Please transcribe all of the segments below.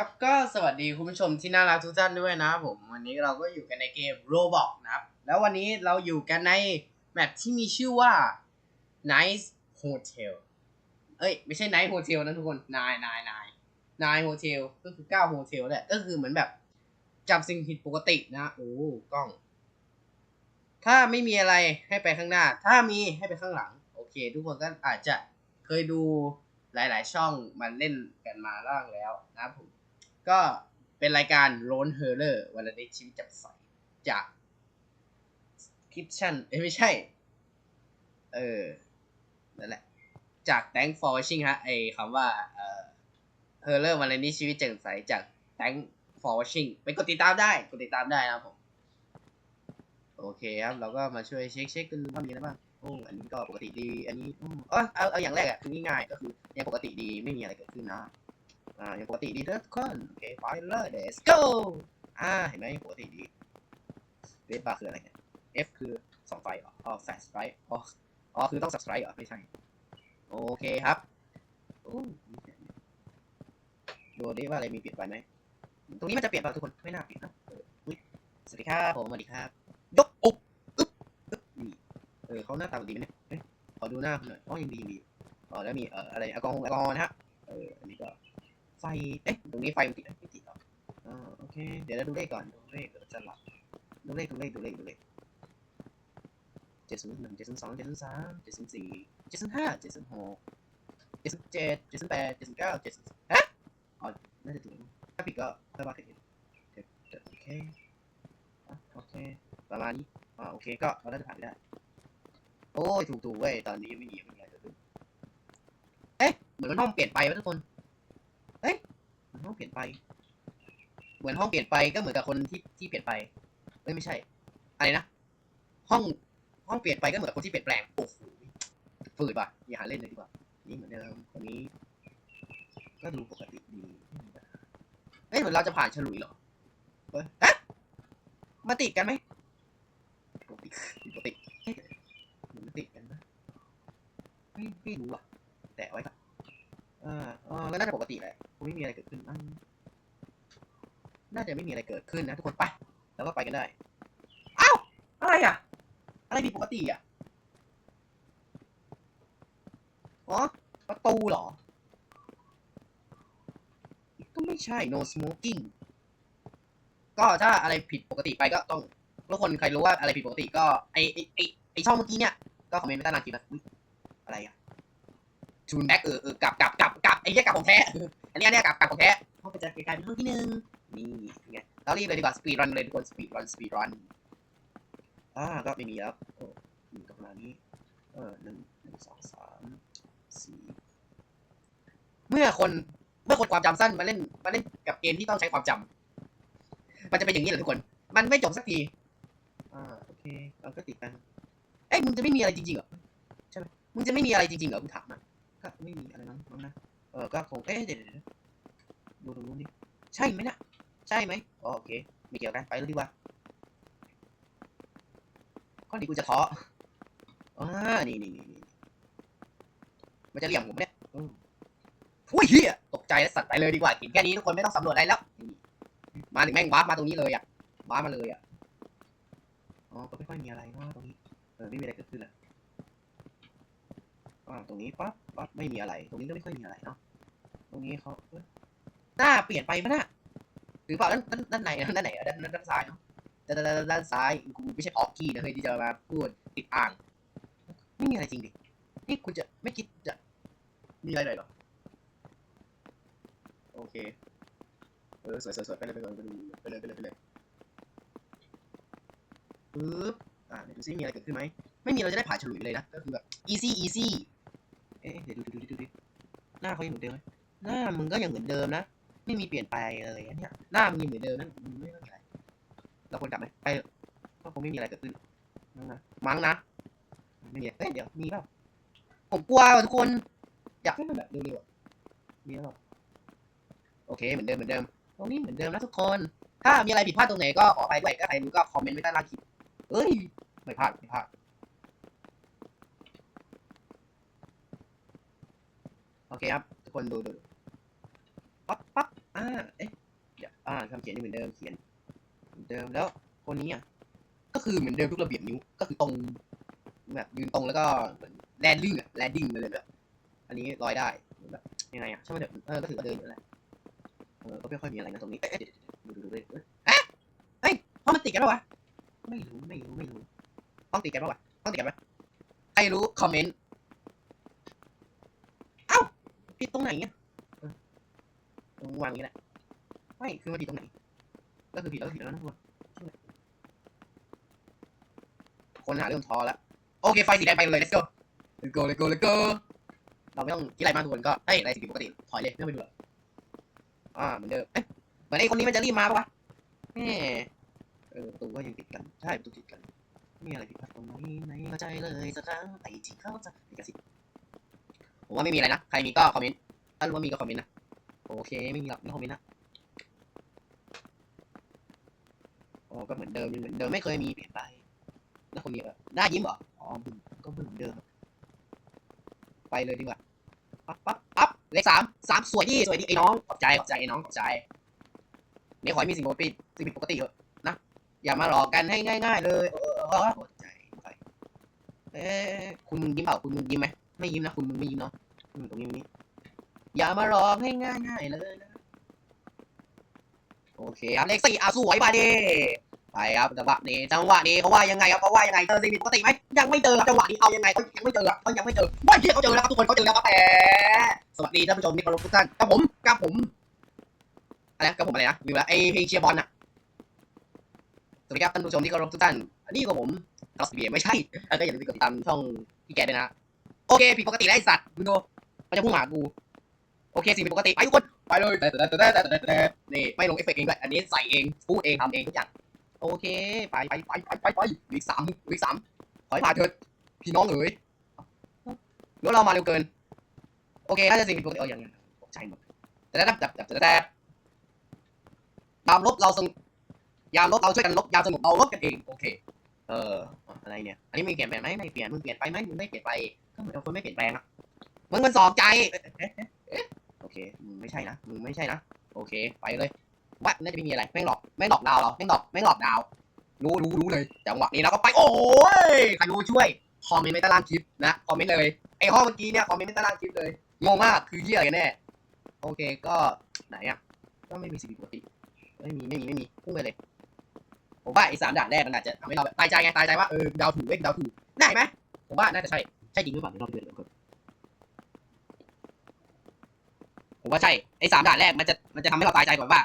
ครับก็สวัสดีคุณผู้ชมที่น่ารักทุกท่านด้วยนะผม วันนี้เราก็อยู่กันในเกม Roblox นะครับ แล้ววันนี้เราอยู่กันในแมปที่มีชื่อว่า Nice Hotel เอ้ย ไม่ใช่ Night Hotel นะทุกคนนายนายนายนายโฮเทลก็คือ9โฮเทลแหละก็คือเหมือนแบบจับสิ่งผิดปกตินะโอ้กล้อง ถ้าไม่มีอะไรให้ไปข้างหน้า ถ้ามีให้ไปข้างหลัง โอเค ทุกคนก็อาจจะเคยดูหลาย ๆ ช่องมันเล่นกันมาล่างแล้วนะผม ก็เป็นรายการโรนเฮอร์เลอร์วันนี้ชีวิตจับใสจากคิทชั่นเอ้ยไม่ใช่ เออ นั่นแหละ จาก thank for watching ฮะ ไอคำว่า เอ่อเฮอร์เลอร์วันนี้ชีวิตจ่มใสจาก thank for watching ไปกดติดตามได้ กดติดตามได้นะครับผม โอเคครับ เราก็มาช่วยเช็คเช็คกันว่ามีอะไรบ้างโอ้อันนี้ก็ปกติดี อันนี้อืมเออเอา เอาอย่างแรกอะคือง่ายๆก็คือยังปกติดี ไม่มีอะไรเกิดขึ้นนะ อ่ายังปกติดีทุกคนโอเคไปเลย let's go อ่าเห็นไหมยังปกติดีเวทบาร์คืออะไรเนี่ย F คือสองไฟเหรออ๋อ fast strike อ๋ออ๋อคือต้อง subscribe เหรอไม่ใช่ โอเคครับโอ้ดูดิว่าอะไรมีเปลี่ยนไปไหมตรงนี้มันจะเปลี่ยนป่ะทุกคนไม่น่าเปลี่ยนนะสวัสดีครับผมสวัสดีครับยกอกอึ๊บอึ๊บนี่เออเขาหน้าตาดีไหมเนี่ยเอ๊ะขอดูหน้าหน่อยอ๋อยังดียังดีอ๋อแล้วมีเอ่ออะไรแอลกอฮอล์แอลกอฮอล์นะฮะเอออันนี้ก็ ไฟ เอ๊ะ ตรงนี้ไฟมันติดไหมไม่ติดหรออ่าโอเค เดี๋ยวเราดูเลขก่อน ดูเลขเดี๋ยวจะหลับ ดูเลข ดูเลข ดูเลข ดูเลขเจ็ดศูนย์หนึ่งเจ็ดศูนย์สองเจ็ดศูนย์สามเจ็ดศูนย์สี่เจ็ดศูนย์ห้าเจ็ดศูนย์หกเจ็ดศูนย์เจ็ดเจ็ดศูนย์แปดเจ็ดศูนย์เก้าเจ็ดศูนย์ฮะอ๋อน่าจะถึงถ้าผิดก็ค่อยว่ากันอีกเจ็ดเจ็ดโอเคอะโอเค ประมาณนี้อ่าโอเค ก็เราน่าจะผ่านไปได้ โอ้ย ถูกถูกเว้ย ตอนนี้ไม่มีไม่มีอะไรเกิดขึ้นเอ๊ะ เหมือนมันห้องเปลี่ยนไปวะทุกคน ห้องเปลี่ยนไป เหมือนห้องเปลี่ยนไปก็เหมือนกับคนที่ที่เปลี่ยนไปเอ้ยไม่ใช่ อะไรนะ ห้องห้องเปลี่ยนไปก็เหมือนกับคนที่เปลี่ยนแปลง โอ้โหฝืดว่ะ อย่าหาเล่นเลยดีกว่า นี่เหมือนเดิมคนนี้ ก็ดูปกติดีเอ้ยเหมือนเราจะผ่านฉลุยเหรอเฮ้ยฮะมาติดกันไหมปกติปกติเหมือนมันติดกันนะไม่ไม่รู้อะแตะไว้ก่อน อ่าอ๋อก็น่าจะปกติแหละคงไม่มีอะไรเกิดขึ้นมั้งน่าจะไม่มีอะไรเกิดขึ้นนะทุกคนไป แล้วก็ไปกันได้อ้าวอะไรอะ อะไรผิดปกติอะ อ๋อ ประตูเหรอ ก็ไม่ใช่ no smoking ก็ถ้าอะไรผิดปกติไปก็ต้องทุกคนใครรู้ว่าอะไรผิดปกติก็ไอไอไอไอช่องเมื่อกี้เนี่ย ก็คอมเมนต์ไว้ใต้ล่างคลิปนะอะไรอะ ชูนแบ็กเออเออกลับกลับกลับกลับไอ้เหี้ยกลับของแท้อันนี้อันนี้กลับกลับของแท้ห้องไปจะกลายเป็นห้องที่หนึ่งนี่ไงเรารีบเลยดีกว่าสปีดรันเลยทุกคนสปีดรันสปีดรันอ่าก็ไม่มีแล้วโอ้มีก็ประมาณนี้เออหนึ่งหนึ่งสองสามสี่เมื่อคนเมื่อคนความจำสั้นมาเล่นมาเล่นกับเกมที่ต้องใช้ความจำมันจะเป็นอย่างนี้เหรอทุกคน มันไม่จบสักทีอ่าโอเคเราก็ติดกันเอ้ยมึงจะไม่มีอะไรจริงๆเหรอใช่ไหมมึงจะไม่มีอะไรจริงๆเหรอกูถามนะ ก็ไม่มีอะไรมั้งมั้งนะ เออก็คง เอ๊ะเดี๋ยวเดี๋ยวเดี๋ยวดูตรงนู้นดิ ใช่ไหมนะใช่ไหมโอเค ไม่เกี่ยวกัน ไปแล้วดีกว่าก็ดีกูจะท้ออ่านี่นี่นี่มันจะเหลี่ยมผมเนี่ยอุ้ยเฮียตกใจแล้วสัตว์ไปเลยดีกว่าเห็นแค่นี้ทุกคนไม่ต้องสำรวจอะไรแล้ว มาถึงแม่งวาร์ปมาตรงนี้เลยอะวาร์ปมาเลยอะ อ๋อ ก็ไม่ค่อยมีอะไรเนาะตรงนี้ เออ ไม่มีอะไรเกิดขึ้นแล้วอ่าตรงนี้ปั๊บ ปั๊บไม่มีอะไร ตรงนี้ก็ไม่ค่อยมีอะไรเนาะ ตรงนี้เขาหน้าเปลี่ยนไปไหมน่ะหรือเปล่าด้านด้านไหนด้านไหนด้านด้านซ้ายเนาะด้านด้านด้านซ้ายกูไม่ใช่ออกกี้นะเฮ้ยที่จะมาพูดติดอ่างไม่มีอะไรจริงดินี่คุณจะไม่คิดจะมีอะไรเลยหรอโอเค เออสวยสวยสวยไปเลยไปเลยไปเลยไปเลยไปเลยไปเลยปึ๊บอ่าเดี๋ยวดูซิมีอะไรเกิดขึ้นไหม ไม่มีเราจะได้ผ่านฉลุยเลยนะ ก็คือแบบ easy easy อ๊ะเดี๋ยวดูดูดูดูหน้าเขายังเหมือนเดิมไหมหน้ามึงก็ยังเหมือนเดิมนะ ไม่มีเปลี่ยนไปเลยอันเนี่ยหน้ามึงยังเหมือนเดิมนะมึงไม่ต้องอะไรเราควรกลับไหมไปก็คงไม่มีอะไรเกิดขึ้นมั้งนะมั้งนะไม่มีเอ้ยเดี๋ยวมีเปล่าผมกลัวทุกคน อยากให้มันแบบเร็วๆมีแล้วเปล่าโอเคเหมือนเดิมเหมือนเดิมตรงนี้เหมือนเดิมนะทุกคน ถ้ามีอะไรผิดพลาดตรงไหนก็ขอไปด้วยถ้าใครรู้ก็คอมเมนต์ไว้ใต้ล่างคลิปเอ้ยไม่พลาดไม่พลาด โอ เคครับ ทุกคนดูดูดูปั๊บปั๊บอ่าเอ๊ะเดี๋ยวอ่าคำเขียนเหมือนเดิมเขียนเหมือนเดิมแล้วคนนี้อะก็คือเหมือนเดิมทุกระเบียบนิ้วก็คือตรงแบบยืนตรงแล้วก็เหมือนแลนดิ้งอะแลนดิ้งไปเลยแบบอันนี้ลอยได้แบบยังไงอะใช่ไหมเดี๋ยวเออก็ถือว่าเดินอยู่แหละเออก็ไม่ค่อยมีอะไรนะตรงนี้เอ๊ะดี๋ยวเดี๋ยวเดี๋ยวดูดูดูดูเอ๊ะเฮ้ยห้องมันติดกันปะวะไม่รู้ไม่รู้ไม่รู้ห้องติดกันปะวะห้องติดกันปะใครรู้คอมเมนต์ ผิดตรงไหนเนี่ยตรงวางอย่างนี้แหละไม่คือมันผิดตรงไหน ก็คือผิดแล้วก็ผิดแล้วนะทุกคนคนหาเริ่มท้อแล้วโอเคไฟสีแดงไปเลย let's go let's go let's go let's go เราไม่ต้องคิดอะไรมากทุกคนก็เอ้ยอะไรสิปกติถอยเลยไม่ต้องไปดูหรอกอ่าเหมือนเดิมเอ๊ะเหมือนไอ้คนนี้มันจะรีบมาปะวะแหมเออประตูก็ยังติดกันใช่ประตูติดกันมีอะไรผิดพลาดตรงนี้ไหนเข้าใจเลยสักครั้งไอ้ที่เข้าใจติดกันสิ ผมว่าไม่มีอะไรนะ ใครมีก็คอมเมนต์ ถ้ารู้ว่ามีก็คอมเมนต์นะ โอเค ไม่มีหรอกไม่คอมเมนต์นะ โอ้ก็เหมือนเดิมเหมือนเดิมไม่เคยมีเปลี่ยนไป แล้วคนนี้แบบหน้ายิ้มเหรอ อ๋อ ก็เหมือนเดิม ไปเลยดีกว่า ปั๊บปั๊บปั๊บเลขสามสามสวยดีสวยดีไอ้น้อง ขอบใจ ขอบใจไอ้น้อง ขอบใจนี่ขอให้มีสิ่งปกติสิ่งผิดปกติเถอะนะ อย่ามาหลอกกันให้ง่าย ๆ เลย เออเออขอบใจ เอ๊คุณยิ้มเปล่าคุณยิ้มไหม ไม่ยิ้มนะคุณมึงไม่ยิ้มเนาะอืมตรงนี้นี้ อย่ามาหลอกให้ง่ายๆเลยนะ โอเคครับเลขสี่อะสวยมาดิไปครับจังหวะนี้จังหวะนี้เขาว่ายังไงครับเขาว่ายังไงเจอสิ่งผิปกติไหมยังไม่เจอครับจังหวะนี้เอายังไงเขายังไม่เจอครับเขายังไม่เจอว่าเฮียเขาเจอแล้วครับทุกคนเขาเจอแล้วครับแต่สวัสดีท่านผู้ชมที่เคารพทุกท่านกับผมกับผมอะไรกับผมอะไรนะลืมละไอเพลงเชียร์บอลน่ะสวัสดีครับท่านผู้ชมที่เคารพทุกท่านนนี้กับผมลอสเบียไม่ใช่แล้วก็อย่าลืมกดติดตามช่องพี่แกด้วยนะ โอเคผิดปกติแล้วไอ้สัตว์มึงดูมันจะพุ่งหากูโอเคสิ่งผิดปกติไปทุกคนไปเลยแต่แต่แต่แต่แต่แต่นี่ไม่ลงเอฟเฟกต์เองด้วยอันนี้ใส่เองพูดเองทำเองทุกอย่างโอเคไปไปไปไปไปไปวีคสามวีคสามขอให้ผ่านเถิดพี่น้องเอ๋ยรถเรามาเร็วเกิน โอเคน่าจะสิ่งผิดปกติเอาอย่างเงี้ยตกใจหมดแต่แต่แต่แต่แต่แต่ยามลบเราสงยามลบเราช่วยกันลบยามสงบเราลบกันเองโอเค เอออะไรเนี่ย อันนี้มีเปลี่ยนแปลงไหมไม่เปลี่ยนมึงเปลี่ยนไปไหมมึงไม่เปลี่ยนไป เหมือนคนไม่เปลี่ยนแปลงอะมึงมันสองใจเอ๊ะเอ๊ะเอ๊ะโอเคมึงไม่ใช่นะมึงไม่ใช่นะโอเค ไปเลยว่าน่าจะไม่มีอะไรแม่งหลอกแม่งหลอกดาวเราแม่งหลอกแม่งหลอกดาวรู้รู้รู้เลยจังหวะนี้เราก็ไปโอ้ยใครรู้ช่วยคอมเมนต์ในต้ล่างคลิปนะคอมเมนต์เลยไอ้ห้องเมื่อกี้เนี่ยคอมเมนต์ในต้ล่างคลิปเลยงงมากคือเหี้ยอะไรกันแน่โอเคก็ไหนอะก็ไม่มีสิ่งผิดปกติไม่มีไม่มีไม่มีพุ่งไปเลยผมว่าไอ้สามด่านแรกมันอาจจะทำให้เราแบบตายใจไงตายใจว่าเออดาวถูกเว้ยดาวถูกได้ไหมผมว่าน่าจะใช่ ใช่จริงหรือเปล่าเดี๋ยวเราไปดูกันผมว่าใช่ไอ้สามด่านแรกมันจะมันจะทำให้เราตายใจก่อนว่า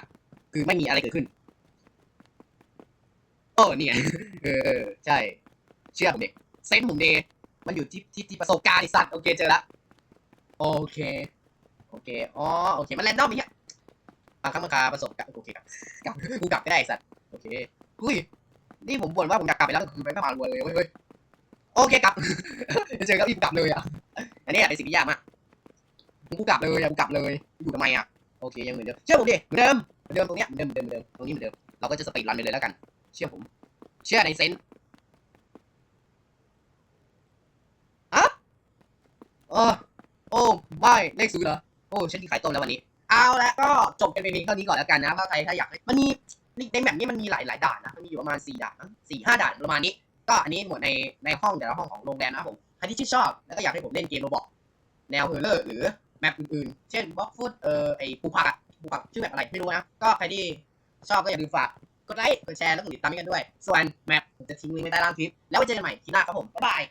คือไม่มีอะไรเกิดขึ้นเออเนี่ยเออเออใช่ เชื่อผมเด็กเซนส์ผมเดมันอยู่ที่ที่ที่ประสบการณ์ไอสัตว์โอเคเจอละโอเค โอเคอ๋อโอเคมันแรนดอมอย่างเงี้ยบางครั้งบางคาประสบการณ์โอเคกลับกับกูกลับก็ได้ไอ้สัตว์โอเคอุ้ยนี่ผมบ่นว่าผมอยากกลับไปแล้วคือไปไม่มาวนเลยเว้ยเว้ย โอเคกลับ เจอกับอีกกลับเลยอะ อันนี้เป็นสิ่งที่ยากมากกูกลับเลยยังกลับเลย อยู่ทำไมอะ โอเคยังเหมือนเดิม เชื่อผมดิ เหมือนเดิม เหมือนเดิมตรงเนี้ย เหมือนเดิม เหมือนเดิมเดิม ตรงนี้เหมือนเดิม เราก็จะสปีดรันไปเลยแล้วกัน เชื่อผม เชื่อในเซนส์อะโอ้โอ้ไม่เลขศูนย์เหรอ โอ้ฉันกินไข่ต้มแล้ววันนี้ เอาละก็จบกันไปเพียงเท่านี้ก่อนแล้วกันนะ ถ้าใครถ้าอยาก มันมีในแบบนี้มันมีหลายหลายด่านนะ มันมีอยู่ประมาณสี่ด่านสี่ห้าด่านประมาณนี้ ก็อันนี้หมดในในห้องแต่ละห้องของโรงแรมนะครับผมใครที่ชื่นชอบแล้วก็อยากให้ผมเล่นเกมโรบอกแนวเฮอร์เลอร์หรือแมปอื่นๆ เช่นบล็อกฟุตเอ่อไอปูผักอะปูผักชื่อแมปอะไรไม่รู้นะ ก็ใครที่ชอบก็อย่าลืมฝากกดไลค์กดแชร์แล้วกดติดตามกันด้วย ส่วนแมปผมจะทิ้งลิงก์ไว้ใต้ล่างคลิป แล้วไว้เจอกันใหม่คลิปหน้าครับผมบ๊ายบาย